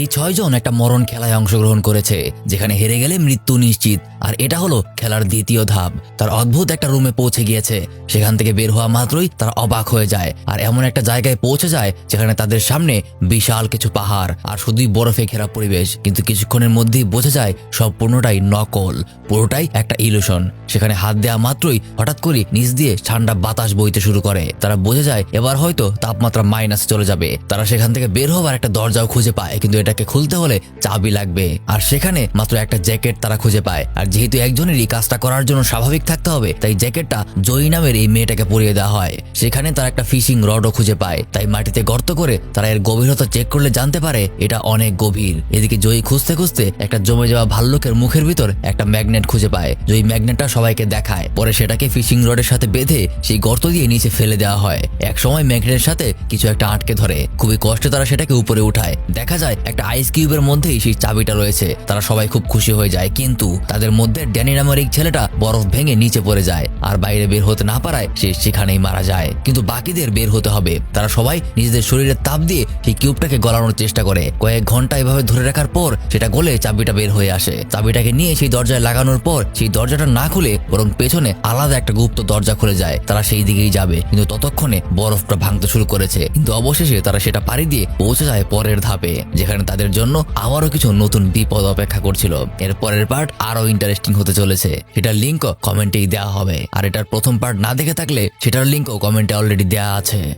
এই ছয়জন একটা মরণ খেলায় অংশগ্রহণ করেছে, যেখানে হেরে গেলে মৃত্যু নিশ্চিত। আর এটা হলো খেলার দ্বিতীয় ধাপ। তার অদ্ভুত একটা রুমে পৌঁছে গিয়েছে। সেখান থেকে বের হওয়া মাত্রই তারা অবাক হয়ে যায়। আর এমন একটা জায়গায় পৌঁছে যায়, যেখানে তাদের সামনে বিশাল কিছু পাহাড় আর শুধুই বরফে ঘেরা পরিবেশ। কিন্তু কিছুক্ষণের মধ্যেই বোঝা যায়, সব সম্পূর্ণটাই নকল, পুরোটাই একটা ইলুশন। সেখানে হাত দেওয়া মাত্রই হঠাৎ করে নিচ দিয়ে ঠান্ডা বাতাস বইতে শুরু করে। তারা বোঝা যায়, এবার হয়তো তাপমাত্রা মাইনাস চলে যাবে। তারা সেখান থেকে বের হওয়ার একটা দরজাও খুঁজে পায়, কিন্তু এটাকে খুলতে হলে চাবি লাগবে। আর সেখানে মাত্র একটা জ্যাকেট তারা খুঁজে পায়। আর যেহেতু একজনেরই কাজটা করার জন্য স্বাভাবিক থাকতে হবে, তাই জ্যাকেটটা জয়ী নামের এই মেয়েটাকে পরিয়ে দেওয়া হয়। সেখানে তারা একটা ফিশিং রডও খুঁজে পায়। তাই মাটিতে গর্ত করে তারা এর গভীরতা চেক করলে জানতে পারে এটা অনেক গভীর। এদিকে জয়ী খুঁজতে খুঁজতে একটা জমে যাওয়া ভাল্লুকের মুখের ভিতর একটা ম্যাগনেট খুঁজে পায়। জয়ী ম্যাগনেটটা সবাইকে দেখায়। পরে সেটাকে ফিশিং রডের সাথে বেঁধে সেই গর্ত দিয়ে নিচে ফেলে দেওয়া হয়। এক সময় ম্যাগনেটের সাথে কিছু একটা আটকে ধরে। খুবই কষ্টে তারা সেটাকে উপরে উঠায়। দেখা যায় একটা আইস কিউবের মধ্যেই সেই চাবিটা রয়েছে। তারা সবাই খুব খুশি হয়ে যায়, কিন্তু তাদের মধ্যে ড্যানি নামের এই ছেলেটা বরফ ভেঙে নিচে পড়ে যায় আর বাইরে বের হতে না পারায় সে সেখানেই মারা যায়। কিন্তু বাকিদের বের হতে হবে। তারা সবাই নিজেদের শরীরের তাপ দিয়ে সেই কিউবটাকে গলানোর চেষ্টা করে। কয়েক ঘণ্টা এভাবে ধরে রাখার পর সেটা গলে চাবিটা বের হয়ে আসে। চাবিটাকে নিয়ে সেই দরজায় লাগানোর পর সেই দরজাটা না খুলে বরং পেছনে আলাদা একটা গুপ্ত দরজা খুলে যায়। তারা সেই দিকেই যাবে, কিন্তু ততক্ষণে বরফটা ভাঙতে শুরু করেছে। কিন্তু অবশেষে তারা সেটা পাড়ি দিয়ে পৌঁছে যায় পরের ধাপে, যেখানে তাদের জন্য আবারও কিছু নতুন বিপদ অপেক্ষা করছিল। এর পরের পার্ট আরও ইন্টারেস্টিং হতে চলেছে। সেটার লিঙ্কও কমেন্টেই দেওয়া হবে। আর এটার প্রথম পার্ট না দেখে থাকলে সেটার লিঙ্কও কমেন্টে অলরেডি দেওয়া আছে।